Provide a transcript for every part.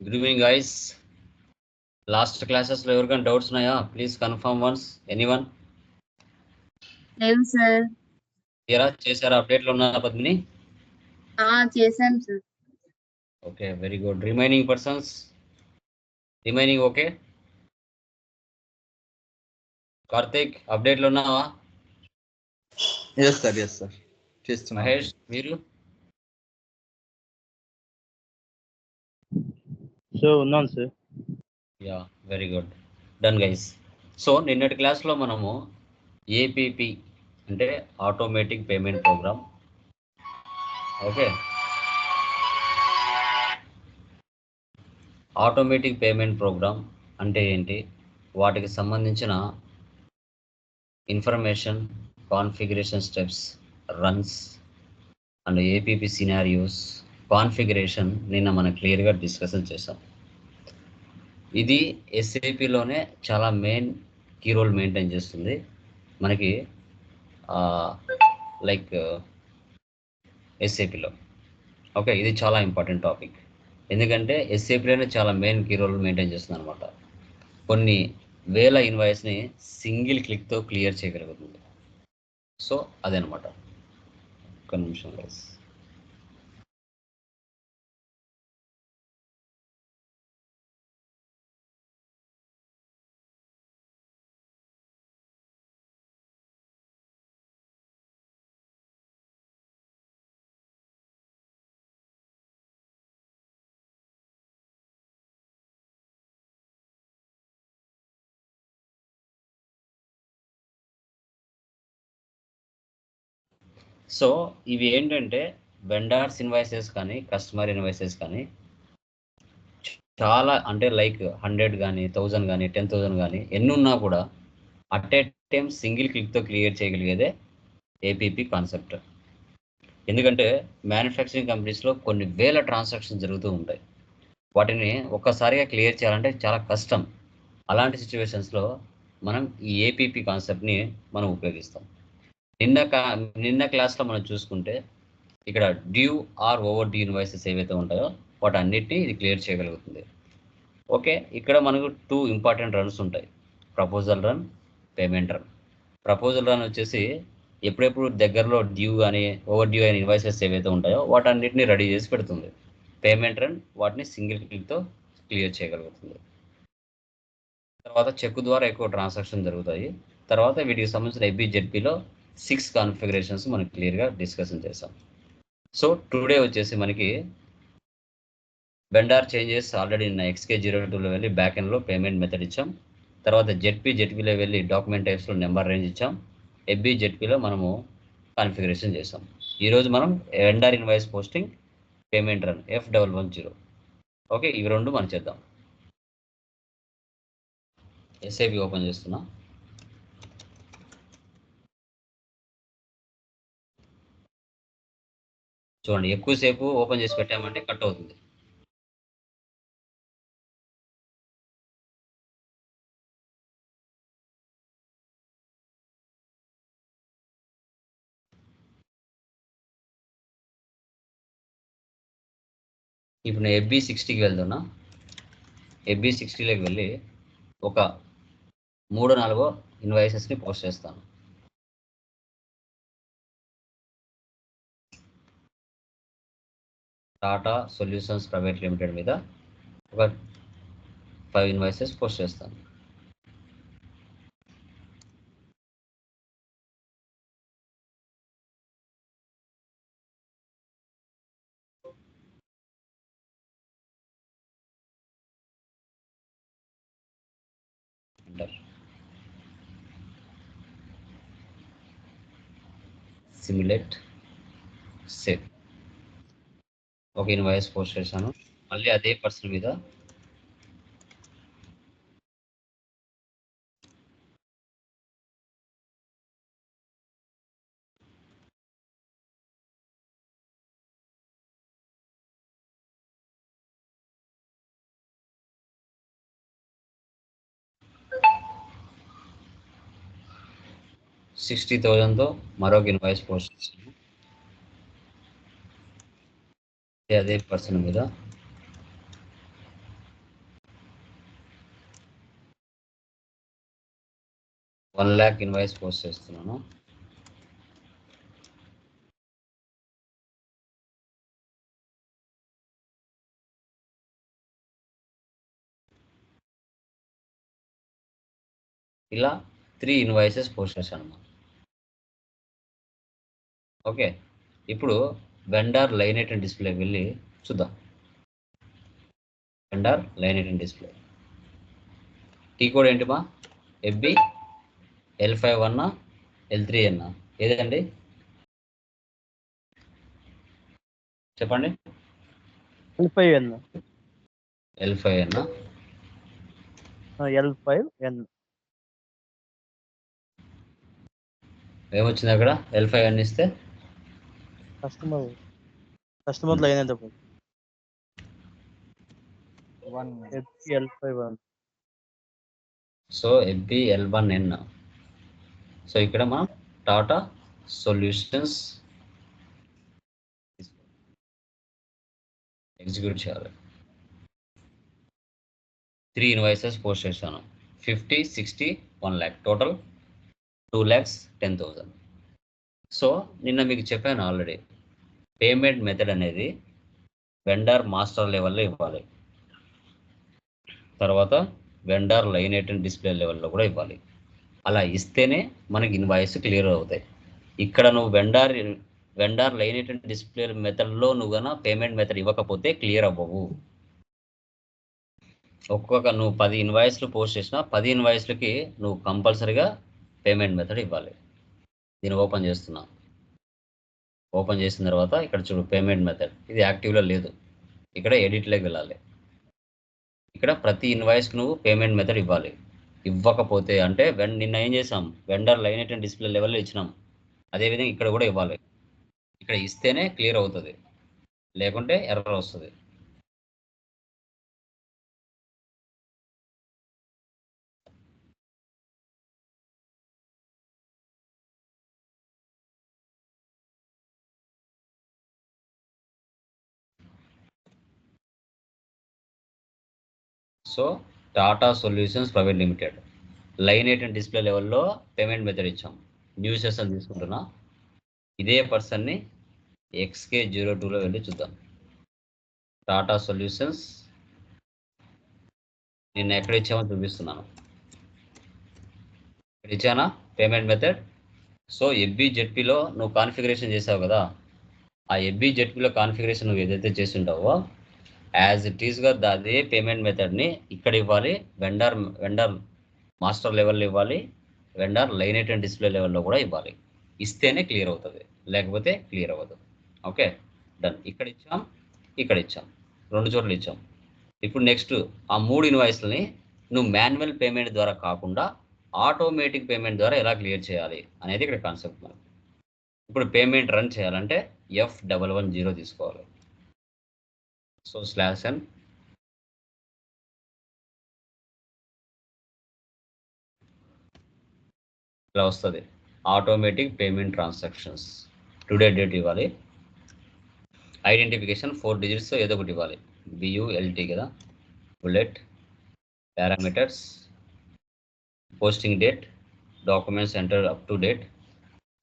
Good evening guys last క్లాసెస్లో ఎవరికైనా doubts ఉన్నాయా? Please confirm once any one లేవు సార్? తీరా? చేశారా? అప్డేట్లో ఉన్నారా పద్మిని? ఆ చేశాం sir. Okay very good remaining persons remaining okay Karthik అప్డేట్లో ఉన్నావా? ఎస్ సార్ ఎస్ సార్ చేస్తున్నా. మహేష్ మీరు? సో ఉన్నాను sir ya very good done guys so నిన్నటి క్లాస్లో మనము ఏపీపీ అంటే automatic payment program okay automatic payment program అంటే ఏంటి? వాటికి సంబంధించిన information configuration steps runs and APP scenarios configuration నిన్న మనం క్లియర్గా డిస్కషన్ చేసాం. ఇది ఎస్ఏపిలోనే చాలా మెయిన్ కీ రోల్ మెయింటైన్ చేస్తుంది. మనకి లైక్ ఎస్ఏపిలో ఓకే ఇది చాలా ఇంపార్టెంట్ టాపిక్ ఎందుకంటే ఎస్ఏపిలోనే చాలా మెయిన్ కీ రోల్ మెయింటైన్ చేస్తుంది అనమాట కొన్ని వేల ఇన్వాయిస్ని సింగిల్ క్లిక్తో క్లియర్ చేయగలుగుతుంది. సో అదనమాట ఒక్క నిమిషం సో ఇవి ఏంటంటే వెండార్స్ ఇన్వాయిసెస్ కానీ కస్టమర్ ఇన్వాయిసెస్ కానీ చాలా అంటే లైక్ హండ్రెడ్ కానీ థౌజండ్ కానీ టెన్ థౌజండ్ కానీ ఎన్ని ఉన్నా కూడా అట్ ఏ టైం సింగిల్ క్లిక్తో క్లియర్ చేయగలిగేదే ఏపీపీ కాన్సెప్ట్ ఎందుకంటే మ్యానుఫ్యాక్చరింగ్ కంపెనీస్లో కొన్ని వేల ట్రాన్సాక్షన్స్ జరుగుతూ ఉంటాయి. వాటిని ఒక్కసారిగా క్లియర్ చేయాలంటే చాలా కష్టం. అలాంటి సిచ్యువేషన్స్లో మనం ఈ ఏపీపీ కాన్సెప్ట్ని మనం ఉపయోగిస్తాం. నిన్న నిన్న క్లాస్లో మనం చూసుకుంటే ఇక్కడ due or over due invoices ఏవైతే ఉంటాయో వాటి అన్నిటినీ ఇది క్లియర్ చేయగలుగుతుంది. ఓకే ఇక్కడ మనకు టూ ఇంపార్టెంట్ రన్స్ ఉంటాయి. Proposal run payment run. Proposal run వచ్చేసి ఎప్పుడెప్పుడు దగ్గరలో డ్యూ కానీ ఓవర్ డ్యూ అయిన ఇన్వాయిసెస్ ఏవైతే ఉంటాయో వాటన్నిటిని రెడీ చేసి పెడుతుంది. పేమెంట్ రన్ వాటిని సింగిల్ క్లిక్తో క్లియర్ చేయగలుగుతుంది. తర్వాత చెక్ ద్వారా ఎక్కువ ట్రాన్సాక్షన్ జరుగుతాయి. తర్వాత వీటికి సంబంధించిన ఎబిజెడ్పీలో సిక్స్ కాన్ఫిగరేషన్స్ మనం క్లియర్గా డిస్కషన్ చేసాం సో టుడే వచ్చేసి మనకి బెండార్ చేంజెస్ ఆల్రెడీ నిన్న ఎక్స్కే జీరో టూలో వెళ్ళి బ్యాక్ ఎండ్లో పేమెంట్ మెథడ్ ఇచ్చాం. తర్వాత జెడ్పీ జెడ్పీలో వెళ్ళి డాక్యుమెంట్ టైప్స్లో నెంబర్ రేంజ్ ఇచ్చాం. ఎబ్బీ జెడ్పీలో మనము కాన్ఫిగరేషన్ చేసాం ఈరోజు మనం vendor invoice posting payment run F double one zero okay ఇవి రెండు మనం చేద్దాం. ఎస్ఐపి ఓపెన్ చేస్తున్నాం. చూడండి ఎక్కువసేపు ఓపెన్ చేసి పెట్టామంటే కట్ అవుతుంది. ఇప్పుడు నేను ఎఫ్బి సిక్స్టీకి వెళ్తున్నా. ఎఫ్బి సిక్స్టీలోకి వెళ్ళి ఒక మూడు నాలుగో ఇన్వాయిసెస్ని పోస్ట్ చేస్తాను. టాటా సొల్యూషన్స్ ప్రైవేట్ లిమిటెడ్ మీద ఒక ఫైవ్ ఇన్వాయిసెస్ పోస్ట్ చేస్తాను. ఎంటర్ సిమ్యులేట్ సేవ్ ఒక ఇన్వాయిస్ పోస్ట్ చేశాను. మళ్ళీ అదే పర్సన్ మీద సిక్స్టీ థౌజండ్తో మరొక ఇన్వాయిస్ పోస్ట్ చేశాను. అదే పర్సన్ మీద. వన్ ల్యాక్ ఇన్వాయిస్ పోస్ట్ చేస్తున్నాను. ఇలా త్రీ ఇన్వాయిసెస్ పోస్ట్ చేశాను ఓకే ఇప్పుడు vendor line item and display వెళ్ళి చూద్దాం. Vendor line item and display T code ఏంటి మా? ఎఫ్బి ఎల్ ఫైవ్ అన్నా ఎల్ త్రీ అన్నా ఏదండి? చెప్పండి. L five N L five అన్నా ఎల్ ఫైవ్ ఎన్ ఏమొచ్చింది అక్కడ? ఎల్ ఫైవ్ అన్ని ఇస్తే? కస్టమర్ కస్టమర్ లైన్ ఎంత one L five one. So FB L one N. So ఇక్కడ మనం టాటా సొల్యూషన్స్ ఎగ్జిక్యూట్ చేయాలి. త్రీ ఇన్వాయిసెస్ పోస్ట్ చేశాను. Fifty sixty one lakh. Total two lakhs ten thousand so నిన్న మీకు చెప్పాను ఆల్రెడీ. పేమెంట్ మెథడ్ అనేది vendor master లెవెల్లో ఇవ్వాలి. తర్వాత వెండర్ లైన్ ఐటెం డిస్ప్లే లెవెల్లో కూడా ఇవ్వాలి. అలా ఇస్తేనే మనకి ఇన్వాయిస్ క్లియర్ అవుతాయి. ఇక్కడ నువ్వు vendor vendor line item display మెథడ్లో నువ్వు గన పేమెంట్ మెథడ్ ఇవ్వకపోతే క్లియర్ అవ్వవు. ఒక్కొక్క నువ్వు పది ఇన్వాయిస్లు పోస్ట్ చేసినా పది ఇన్వాయిస్లకి నువ్వు కంపల్సరీగా పేమెంట్ మెథడ్ ఇవ్వాలి. దీన్ని ఓపెన్ చేస్తున్నాం. ఓపెన్ చేసిన తర్వాత ఇక్కడ చూడు పేమెంట్ మెథడ్. ఇది యాక్టివ్లో లేదు. ఇక్కడ ఎడిట్లోకి వెళ్ళాలి. ఇక్కడ ప్రతి ఇన్వాయిస్కి నువ్వు పేమెంట్ మెథడ్ ఇవ్వాలి. ఇవ్వకపోతే అంటే వెన్ నిన్న ఏం చేసాం? వెండర్ లైన్ ఐటెం డిస్ప్లే లెవెల్లో ఇచ్చినాం. అదేవిధంగా ఇక్కడ కూడా ఇవ్వాలి. ఇక్కడ ఇస్తేనే క్లియర్ అవుతుంది. లేకుంటే ఎర్రర్ వస్తుంది. So Tata Solutions private limited. Line eight and display లెవెల్లో పేమెంట్ మెథడ్ ఇచ్చాం. న్యూ సెషన్ తీసుకుంటున్నా. ఇదే పర్సన్ని ఎక్స్కే జీరో టూలో వెళ్ళి చూద్దాం. టాటా సొల్యూషన్స్ నేను ఎక్కడ ఇచ్చామో చూపిస్తున్నాను. ఇక్కడ ఇచ్చానా? Payment method. సో ఎబ్బీ జెడ్పీలో నువ్వు కాన్ఫిగరేషన్ చేసావు కదా. ఆ ఎబ్బీ జెడ్పీలో కాన్ఫిగరేషన్ నువ్వు ఏదైతే చేసి ఉంటావో యాజ్ ఇట్ ఈస్గా అదే పేమెంట్ మెథడ్ని ఇక్కడ ఇవ్వాలి. వెండర్ వెండర్ మాస్టర్ లెవెల్లో ఇవ్వాలి. వెండర్ లైన్ అండ్ డిస్ప్లే లెవెల్లో కూడా ఇవ్వాలి. ఇస్తేనే క్లియర్ అవుతుంది. లేకపోతే క్లియర్ అవ్వదు. ఓకే డన్ ఇక్కడ ఇచ్చాం ఇక్కడ ఇచ్చాం. రెండు చోట్ల ఇచ్చాం. ఇప్పుడు నెక్స్ట్ ఆ మూడు ఇన్వాయిస్లని నువ్వు మాన్యువల్ పేమెంట్ ద్వారా కాకుండా ఆటోమేటిక్ పేమెంట్ ద్వారా ఎలా క్లియర్ చేయాలి అనేది ఇక్కడ కాన్సెప్ట్ మనకు. ఇప్పుడు పేమెంట్ రన్ చేయాలంటే ఎఫ్ డబల్ వన్ జీరో తీసుకోవాలి. సో స్లాష్ అండ్ ఇలా వస్తుంది. Automatic payment transactions today date ఇవ్వాలి. ఐడెంటిఫికేషన్ ఫోర్ డిజిట్స్ ఏదో ఒకటి ఇవ్వాలి. బియుఎల్టీ కదా. Bullet parameters posting date documents enter up to date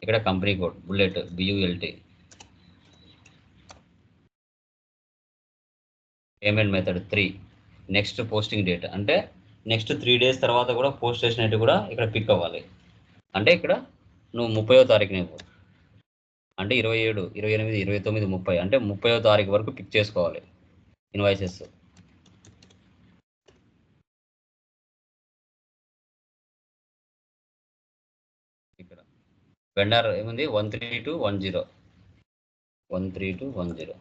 ఇక్కడ company code bullet BULT payment method three next posting date అంటే నెక్స్ట్ త్రీ డేస్ తర్వాత కూడా పోస్ట్ చేసినట్టు కూడా ఇక్కడ పిక్ అవ్వాలి. అంటే ఇక్కడ నువ్వు ముప్పయో తారీఖునే అంటే ఇరవై ఏడు ఇరవై ఎనిమిది ఇరవై తొమ్మిది ముప్పై. అంటే ముప్పయో తారీఖు వరకు పిక్ చేసుకోవాలి. ఇన్వాయిసెస్ ఇక్కడ. వెండర్ ఏముంది? One three two one zero one three two one zero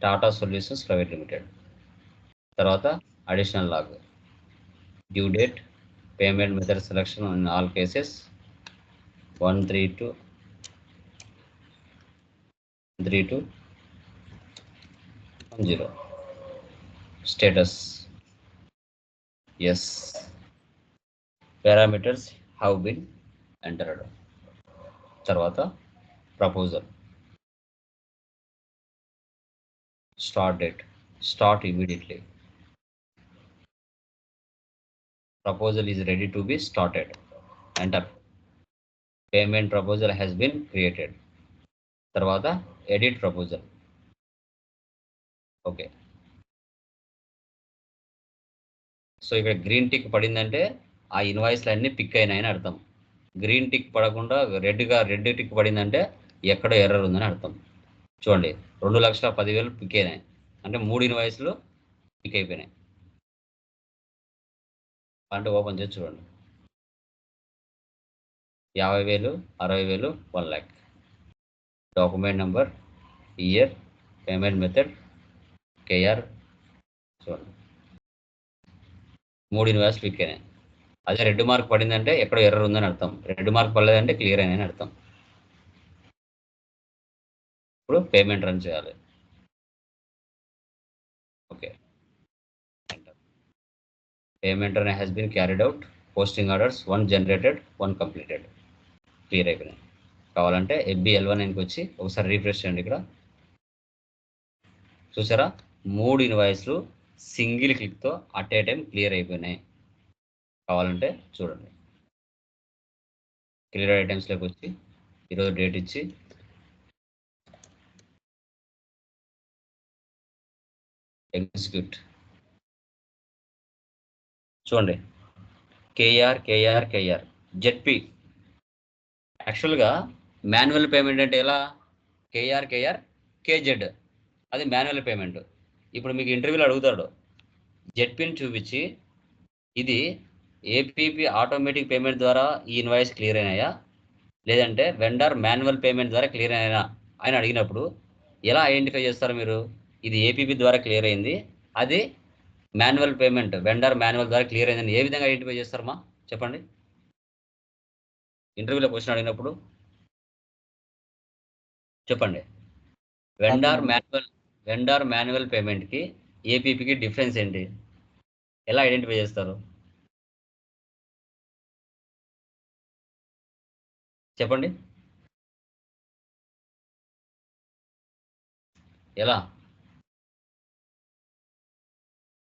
Tata Solutions private limited తర్వాత additional log due date payment method selection in all cases one three two three two one zero status S parameters have been entered తర్వాత proposal start date. Start immediately. Proposal is ready to be started enter payment proposal has been created తర్వాత edit proposal okay so ఇక్కడ green tick పడిందంటే ఆ ఇన్వాయిస్లు అన్నీ pick అయినాయని అర్థం. Green tick పడకుండా రెడ్గా red tick పడిందంటే ఎక్కడో ఎర్రర్ ఉందని అర్థం. చూడండి. రెండు లక్షల పదివేలు పిక్ అయినాయి. అంటే మూడు ఇన్వాయిస్లు పిక్ అయిపోయినాయి. అంటే ఓపెన్ చేసి చూడండి. యాభై వేలు అరవై వేలు one lakh. Document number year payment method KR చూడండి. మూడు ఇన్వాయిస్ పిక్ అయినాయి. అదే రెడ్ మార్క్ పడిందంటే ఎక్కడో ఎర్రర్ ఉందని అర్థం. రెడ్ మార్క్ పడలేదంటే క్లియర్ అయినాయని అర్థం. ఇప్పుడు పేమెంట్ రన్ చేయాలి. Okay payment run has been carried out posting orders one generated one completed clear అయిపోయినాయి. కావాలంటే ఎఫ్బి ఎల్ వన్ వచ్చి ఒకసారి రీఫ్రెష్ చేయండి ఇక్కడ. చూసారా? మూడు ఇన్వాయిస్లు సింగిల్ క్లిక్తో అట్ ఏ టైం క్లియర్ అయిపోయినాయి. కావాలంటే చూడండి. క్లియర్ ఐటమ్స్లోకి వచ్చి ఈరోజు డేట్ ఇచ్చి ఎగ్జిక్యూట్ చూడండి. KR KR KR. జెడ్పి. యాక్చువల్గా మాన్యువల్ పేమెంట్ అంటే ఎలా? KR KR KZ. అది మాన్యువల్ పేమెంట్. ఇప్పుడు మీకు ఇంటర్వ్యూలో అడుగుతాడు. జెడ్పిని చూపించి ఇది ఏపీపీ ఆటోమేటిక్ పేమెంట్ ద్వారా ఈ ఇన్వాయిస్ క్లియర్ అయినాయా? లేదంటే వెండర్ మాన్యువల్ పేమెంట్ ద్వారా క్లియర్ అయినా అని అడిగినప్పుడు ఎలా ఐడెంటిఫై చేస్తారు మీరు? ఇది ఏపీపీ ద్వారా క్లియర్ అయింది. అది మాన్యువల్ పేమెంట్ వెండర్ మాన్యువల్ ద్వారా క్లియర్ అయిందని ఏ విధంగా ఐడెంటిఫై చేస్తారమ్మా చెప్పండి. ఇంటర్వ్యూలో క్వశ్చన్ అడిగినప్పుడు చెప్పండి. వెండార్ మాన్యువల్ వెండార్ మాన్యువల్ పేమెంట్కి ఏపీపీకి డిఫరెన్స్ ఏంటి? ఎలా ఐడెంటిఫై చేస్తారు? చెప్పండి. ఎలా?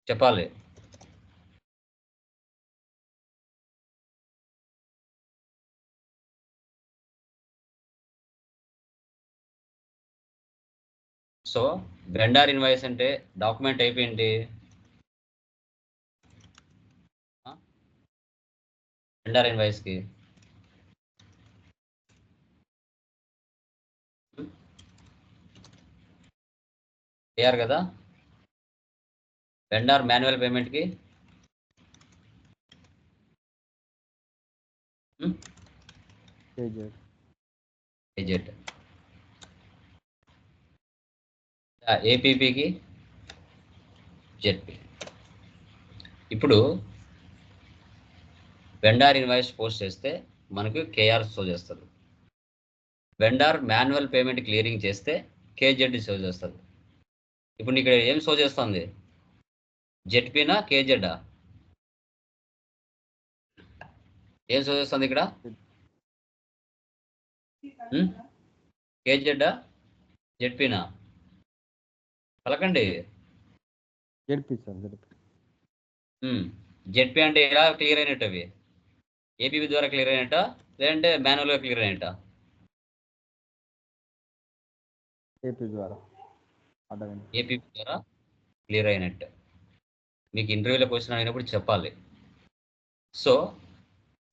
చెప్పాలి. సో వెండార్ ఇన్వాయిస్ అంటే డాక్యుమెంట్ టైప్ ఏంటి? వెండార్ ఇన్వాయిస్కి క్లియర్ కదా? వెండార్ మాన్యువల్ పేమెంట్కి ఏజెట్ ఏపీపీకి జెడ్పీ ఇప్పుడు వెండార్ ఇన్వాయిస్ పోస్ట్ చేస్తే మనకు కేఆర్ షో చేస్తుంది. వెండార్ మాన్యువల్ పేమెంట్ క్లియరింగ్ చేస్తే కేజెడ్ షో చేస్తుంది. ఇప్పుడు ఇక్కడ ఏం షో చేస్తుంది? జెడ్పీనా కేజెడ్డా? ఏం షో చేస్తుంది ఇక్కడ కేజెడ్డా? జెడ్పీనా? పలకండి. ZP sir ZP. అంటే ఎలా క్లియర్ అయినట్టు అవి ఏపీబీ ద్వారా క్లియర్ అయినట్ట? లేదంటే మాన్యువల్గా క్లియర్ అయినట్ట? ఏపీ ద్వారా. ఏపీబీ ద్వారా క్లియర్ అయినట్టు. మీకు ఇంటర్వ్యూలో క్వశ్చన్ అయినప్పుడు చెప్పాలి. సో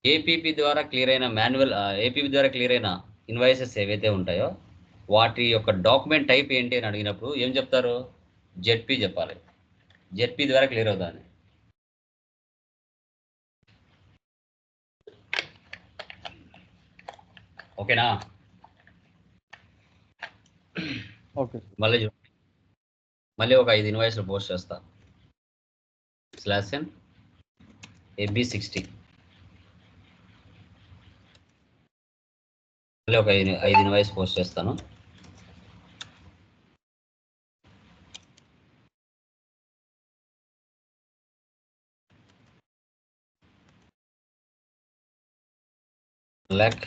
ఏపీపీ ద్వారా క్లియర్ అయిన మాన్యువల్ ఏపీపీ ద్వారా క్లియర్ అయిన ఇన్వాయిసెస్ ఏవైతే ఉంటాయో వాటి యొక్క డాక్యుమెంట్ టైప్ ఏంటి అని అడిగినప్పుడు ఏం చెప్తారు? జెడ్పీ చెప్పాలి. జెడ్పీ ద్వారా క్లియర్ అవుతుంది ఓకేనా? ఓకే మళ్ళీ మళ్ళీ ఒక ఐదు ఇన్వాయిస్లు పోస్ట్ చేస్తా. స్లాస్ ఎన్ ఏబి సిక్స్టీ మళ్ళీ ఒక ఐదు ఐదు ఇన్వాయిస్ పోస్ట్ చేస్తాను. లాక్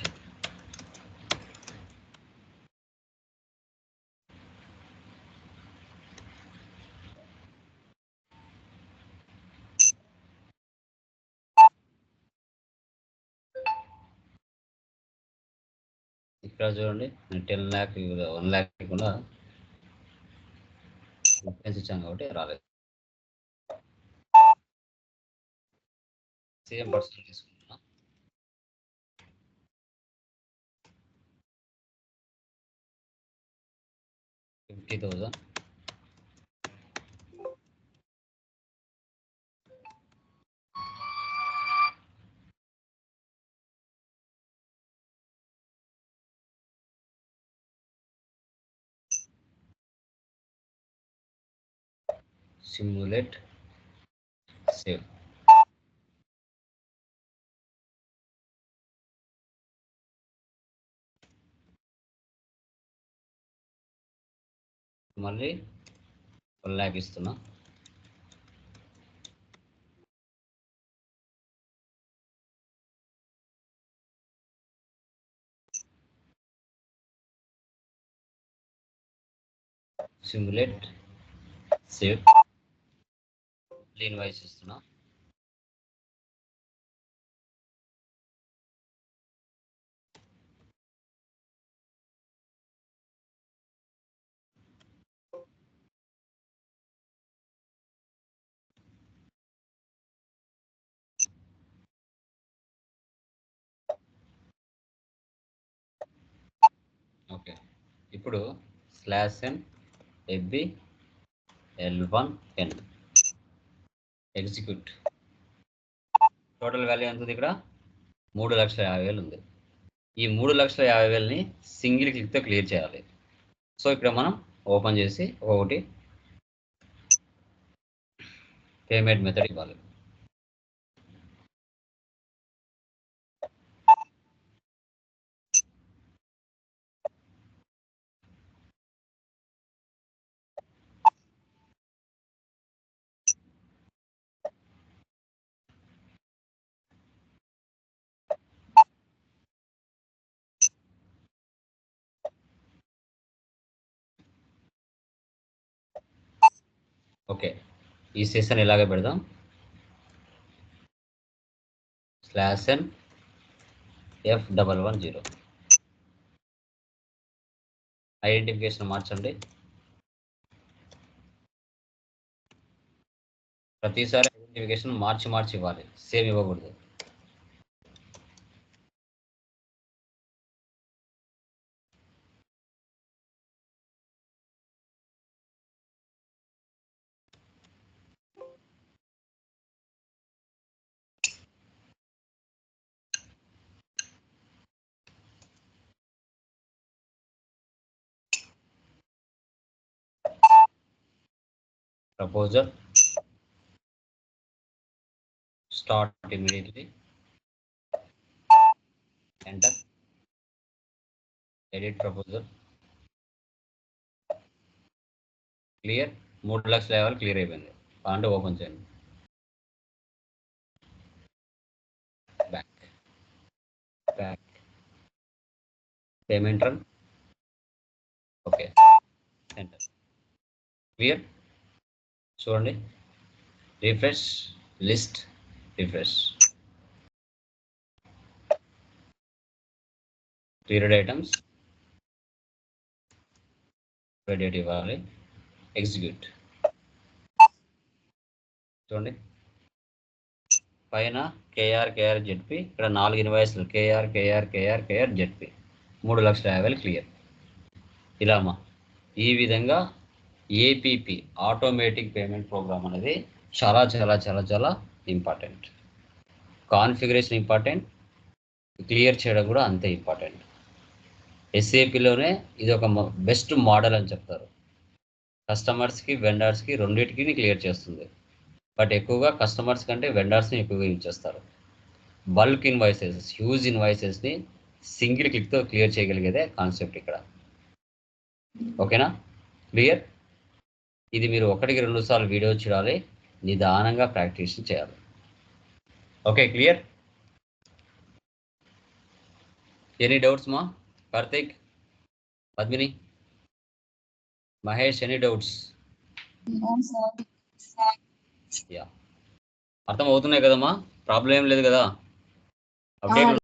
ఇక్కడ చూడండి. టెన్ ల్యాక్ వన్ ల్యాక్ కూడా రిఫరెన్స్ ఇచ్చాను కాబట్టి రాలేదు. సేమ్ పర్సన్ తీసుకుంటున్నా ఫిఫ్టీ థౌజండ్ simulate. Save. మళ్ళీ వన్ ల్యాక్ ఇస్తున్నా. సిమ్యులేట్ సేవ్ ఇస్తున్నా ఓకే. ఇప్పుడు slash N F B L one N. Execute total value ఎంత ఉంది ఇక్కడ? మూడు లక్షల యాభై వేలు ఉంది. ఈ మూడు లక్షల యాభై వేలని సింగిల్ క్లిక్తో క్లియర్ చేయాలి. సో ఇక్కడ మనం ఓపెన్ చేసి ఒకటి పేమెంట్ మెథడ్ ఇవ్వాలి. ఓకే. ఈ సెషన్ ఇలాగే పెడదాం? Slash N F double one zero identification మార్చండి. ప్రతిసారి ఐడెంటిఫికేషన్ మార్చి మార్చి ఇవ్వాలి. సేమ్ ఇవ్వకూడదు. Proposal. Start immediately. Enter. Edit proposal. Clear మూడు లక్షల లెవెల్ క్లియర్ అయిపోయింది. అంటే ఓపెన్ చేయండి. Back back payment run okay enter clear చూడండి. Refresh list refresh period items date ఇవ్వాలి. ఎగ్జిక్యూట్ చూడండి. పైన కేఆర్ కేఆర్ జెడ్పి ఇక్కడ నాలుగు ఇన్వాయిస్లు KR KR KR KR ZP మూడు లక్షల యాభై క్లియర్ ఇలా ఈ విధంగా ఏపీపీ ఆటోమేటిక్ పేమెంట్ ప్రోగ్రామ్ అనేది చాలా చాలా చాలా చాలా ఇంపార్టెంట్ కాన్ఫిగరేషన్ ఇంపార్టెంట్ క్లియర్ చేయడం కూడా అంతే ఇంపార్టెంట్ ఎస్ఏపిలోనే ఇది ఒక బెస్ట్ మోడల్ అని చెప్తారు. కస్టమర్స్కి వెండర్స్కి రెండింటికి క్లియర్ చేస్తుంది. బట్ ఎక్కువగా కస్టమర్స్ కంటే వెండర్స్ని ఎక్కువగా యూజ్ చేస్తారు. బల్క్ ఇన్వాయిసెస్ హ్యూజ్ ఇన్వాయిసెస్ని సింగిల్ క్లిక్తో క్లియర్ చేయగలిగేదే కాన్సెప్ట్ ఇక్కడ. ఓకేనా క్లియర్ ఇది మీరు ఒకటికి రెండు సార్లు వీడియో చూడాలి. నిదానంగా ప్రాక్టీస్ చేయాలి. Okay clear? ఎనీ డౌట్స్ మా? Karthik? Padmini? Mahesh any doubts? Yeah. అర్థం అవుతున్నాయి కదమ్మా? ప్రాబ్లం ఏం లేదు కదా? అప్డేట్